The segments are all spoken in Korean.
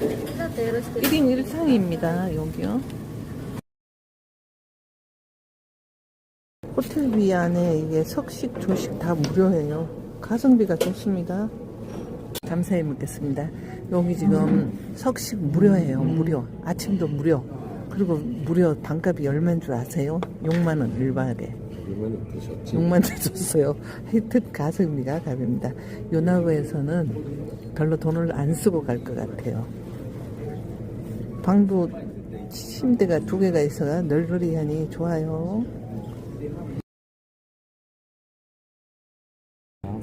1인 1상입니다. 여기요. 호텔 비 안에 이게 석식, 조식 다 무료예요. 가성비가 좋습니다. 감사히 먹겠습니다. 여기 지금 석식 무료예요. 무료. 아침도 무료. 그리고 무료 반값이 얼마인 줄 아세요? 6만 원 1박에. 이거는 드셨지? 6만 원 줬어요. 하여튼 가성비가 갑입니다. 요나고에서는 별로 돈을 안 쓰고 갈 것 같아요. 방도 침대가 두 개가 있어가 널널이하니 좋아요.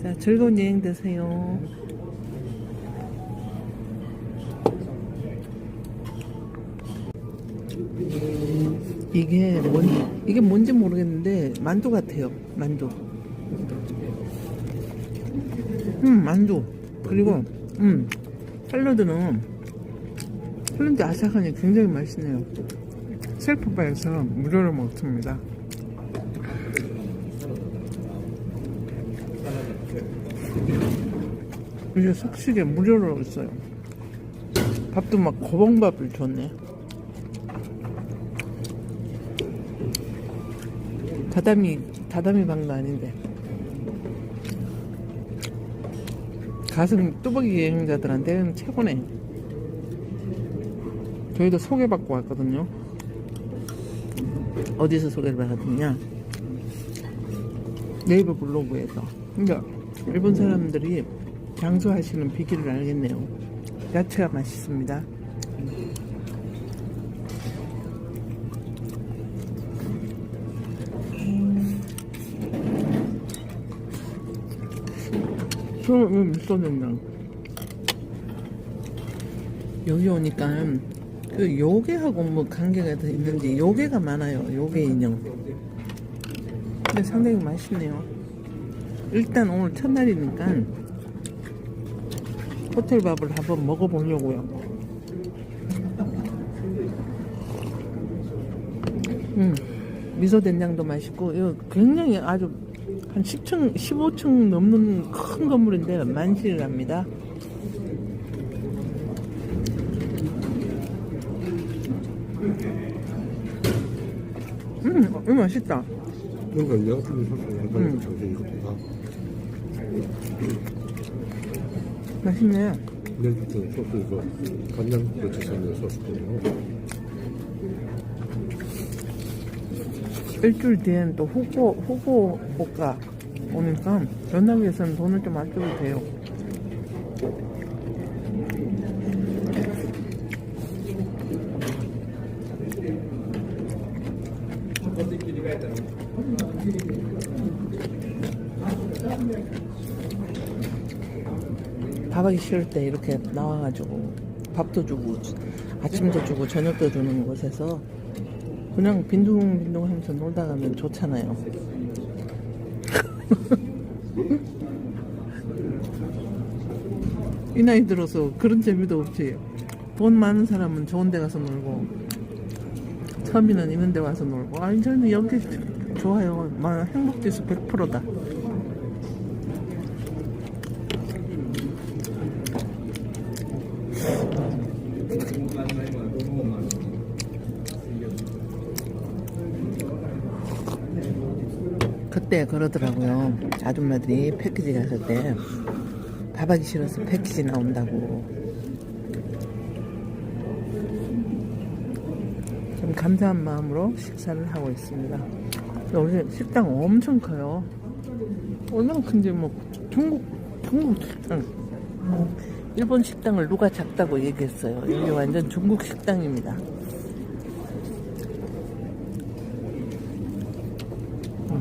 자, 즐거운 여행 되세요. 이게 뭔, 이게 뭔지 모르겠는데, 만두 같아요. 만두. 음, 만두. 그리고, 음, 샐러드는, 샐러드 아삭하니 굉장히 맛있네요. 셀프바에서 무료로 먹습니다. 이게 석식에 무료로 있어요. 밥도 막 고봉밥을 줬네. 다다미 다다미 방도 아닌데 가슴 뚜벅이 여행자들한테는 최고네. 저희도 소개받고 왔거든요. 어디서 소개를 받았느냐? 네이버 블로그에서. 그러니까 일본 사람들이 장수하시는 비결을 알겠네요. 야채가 맛있습니다. 그럼 미소 된장 여기 오니까 그 요괴하고 뭐 관계가 더 있는지 요괴가 많아요 요괴 인형. 근데 상당히 맛있네요. 일단 오늘 첫날이니까 호텔 밥을 한번 먹어보려고요. 음 미소 된장도 맛있고 이거 굉장히 아주 한 10층, 15층 넘는 큰 건물인데 만실합니다. 음, 이거 맛있다. 뭔가 여 같은 소스 약간 음. 정신 이것도 다 맛있네. 내주던 소스 이거 간장 넣으셨는 소스거든요. 일주일 뒤엔 또 후보, 후보 볶아 오니까 연락위해서는 돈을 좀 아껴도 돼요. 하기 싫을 때 이렇게 나와가지고 밥도 주고 아침도 주고 저녁도 주는 곳에서 그냥 빈둥빈둥 하면서 놀다 가면 좋잖아요. 이 나이 들어서 그런 재미도 없지. 돈 많은 사람은 좋은 데 가서 놀고, 서민은 이런 데 와서 놀고, 아니, 저는 여기 좋아요. 막 행복지수 100%다. 그때 그러더라고요. 아줌마들이 패키지 갔을 때 밥하기 싫어서 패키지 나온다고. 좀 감사한 마음으로 식사를 하고 있습니다. 여기 식당 엄청 커요. 얼마나 큰지 뭐 중국 중국 식당. 일본 식당을 누가 작다고 얘기했어요. 여기 완전 중국 식당입니다.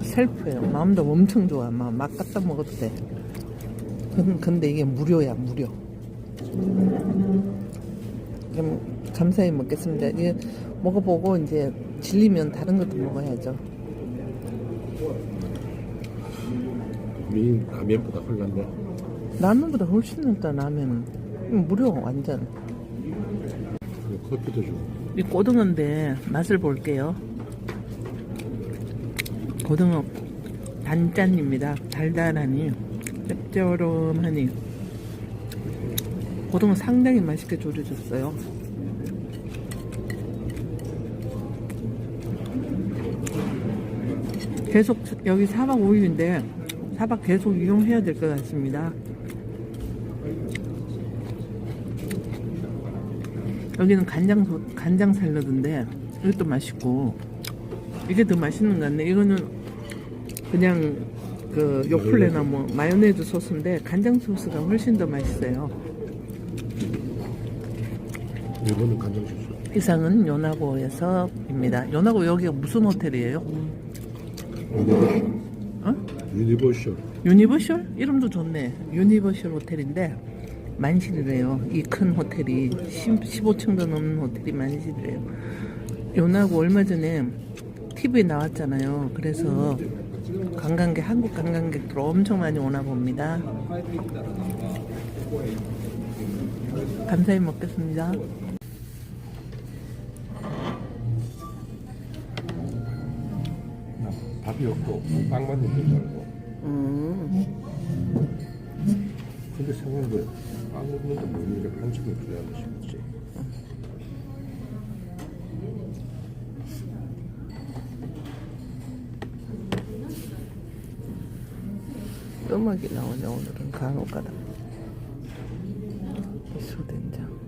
셀프예요. 마음도 엄청 좋아. 막, 막 갖다 먹어도 돼. 근- 근데 이게 무료야, 무료. 그럼 감사히 먹겠습니다. 이게 먹어보고 이제 질리면 다른 것도 먹어야죠. 미 라면보다 헐란데 라면보다 훨씬 낫다, 라면은. 이거 무료, 완전. 커피도 주고 이 고등어인데 맛을 볼게요. 고등어 단짠입니다. 달달하니 짭조름하니 고등어 상당히 맛있게 조려줬어요. 계속 여기 4박 5일인데 4박 계속 이용해야 될 것 같습니다. 여기는 간장 소, 간장 샐러드인데 이것도 맛있고 이게 더 맛있는 것 같네. 이거는 그냥 그 요플레나 뭐 마요네즈 소스인데 간장 소스가 훨씬 더 맛있어요. 이거는 간장 소스. 이상은 요나고에서입니다. 요나고 여기가 무슨 호텔이에요? 유니버셜. 어? 유니버셜. 유니버셜? 이름도 좋네. 유니버셜 호텔인데 만실이래요. 이 큰 호텔이 15층도 넘는 호텔이 만실이래요. 요나고 얼마 전에 TV에 나왔잖아요. 그래서 관광객 한국 관광객들 엄청 많이 오나 봅니다. 감사히 먹겠습니다. 밥이 없고 빵만 있는 줄 알고. 음, 근데 생각보다 빵 먹는데 먹는 게 한식을 그래야 맛있지. 음악이 나오네 오늘은 간혹가다. 소된장.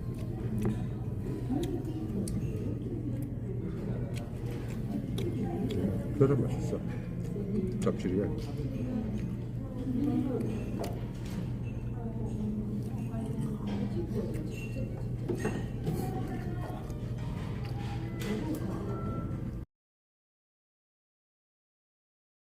그래 맛있어. 짭질이야.